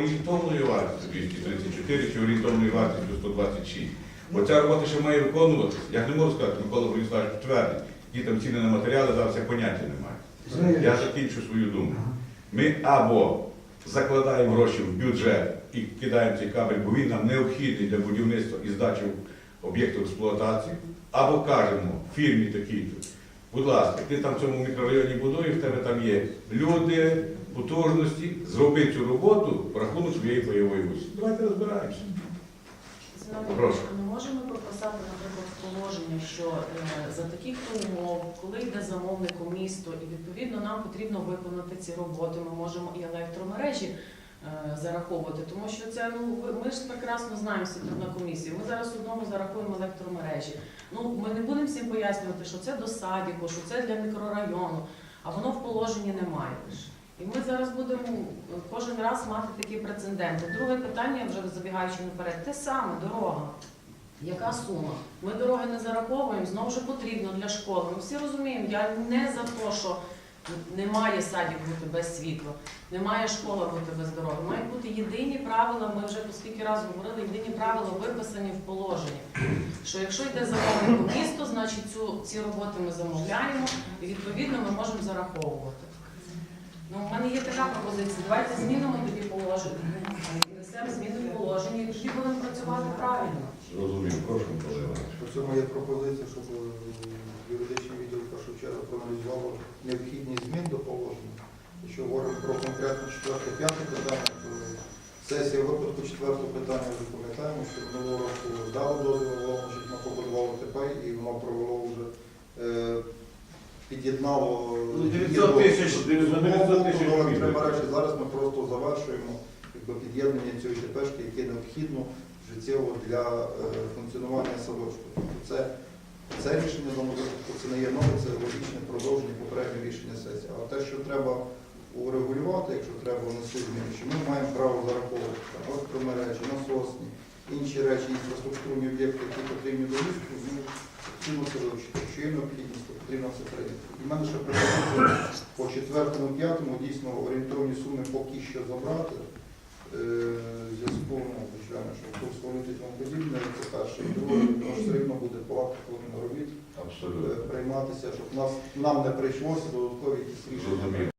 орієнтовною вартістю 234 чи орієнтовною вартістю 126. Бо ця робота ще має виконуватися. Я не можу сказати, Микола Бориславович підтвердить, які там ціни на матеріали, зараз я поняття не маю. Я закінчу свою думку. Ми або закладаємо гроші в бюджет і кидаємо цей кабель, бо він нам необхідний для будівництва і здачі об'єкту експлуатації, або кажемо фірмі такій-то, будь ласка, ти там в цьому мікрорайоні будуєш, в тебе там є люди, потужності, зроби цю роботу в рахунок своєї пайової усі. Давайте розбираємося. Прошу. Ми можемо прописати, наприклад, положення, що е, за таких умов, коли йде замовник у місто, і відповідно нам потрібно виконати ці роботи, ми можемо і електромережі зараховувати, тому що це ну ми ж прекрасно знаємо на комісії. Ми зараз одному зарахуємо електромережі. Ну ми не будемо всім пояснювати, що це до садіку, що це для мікрорайону, а воно в положенні немає. І ми зараз будемо е, кожен раз мати такі прецеденти. Друге питання, вже забігаючи наперед, те саме дорога. Яка сума? Ми дороги не зараховуємо, знову ж потрібно для школи. Ми всі розуміємо, я не за те, що немає садів бути без світла, немає школи бути без дороги. Мають бути єдині правила, ми вже по скільки разів говорили, єдині правила виписані в положенні. Що якщо йде замовник у місто, значить цю, ці роботи ми замовляємо і відповідно ми можемо зараховувати. Ну, у мене є така пропозиція. Давайте змінимо тоді положення. Внесемо зміни в положення і тоді будемо працювати правильно. Зрозумів, прошу, Іванович. По цьому є пропозиція, щоб е, юридичний відділ в першу чергу проаналізував необхідність змін до положення. Якщо говоримо про конкретно четверте п'яте питання, то сесія випадку четвертого питання вже пам'ятаємо, що минулого року дало дозвіл головне, щоб воно побудувало ТП і воно провело вже е, під'єднало Ну, 900 тисяч, 900 тисяч. Зараз ми просто завершуємо якби, під'єднання цієї ТПшки, яке необхідно життєво для е, функціонування садочку. Тобто Це, це рішення випадку це не є нове, це логічне продовження попереднього рішення сесії. А те, що треба урегулювати, якщо треба внести зміни, що ми маємо право зараховувати електромережі, насосні, інші речі, інфраструктурні об'єкти, які потрібні до місту, ну, потрібно це вивчити. Що є необхідність, то потрібно це прийняти. І в мене ще пропозиція по четвертому, п'ятому дійсно орієнтовні суми поки що забрати. Е, зв'язку, ну, звичайно, що курс валюти і подібне, це перше. І друге, тому що все одно буде багато робіт е, Абсолютно. прийматися, щоб нас, нам не прийшлося додаткові якісь рішення.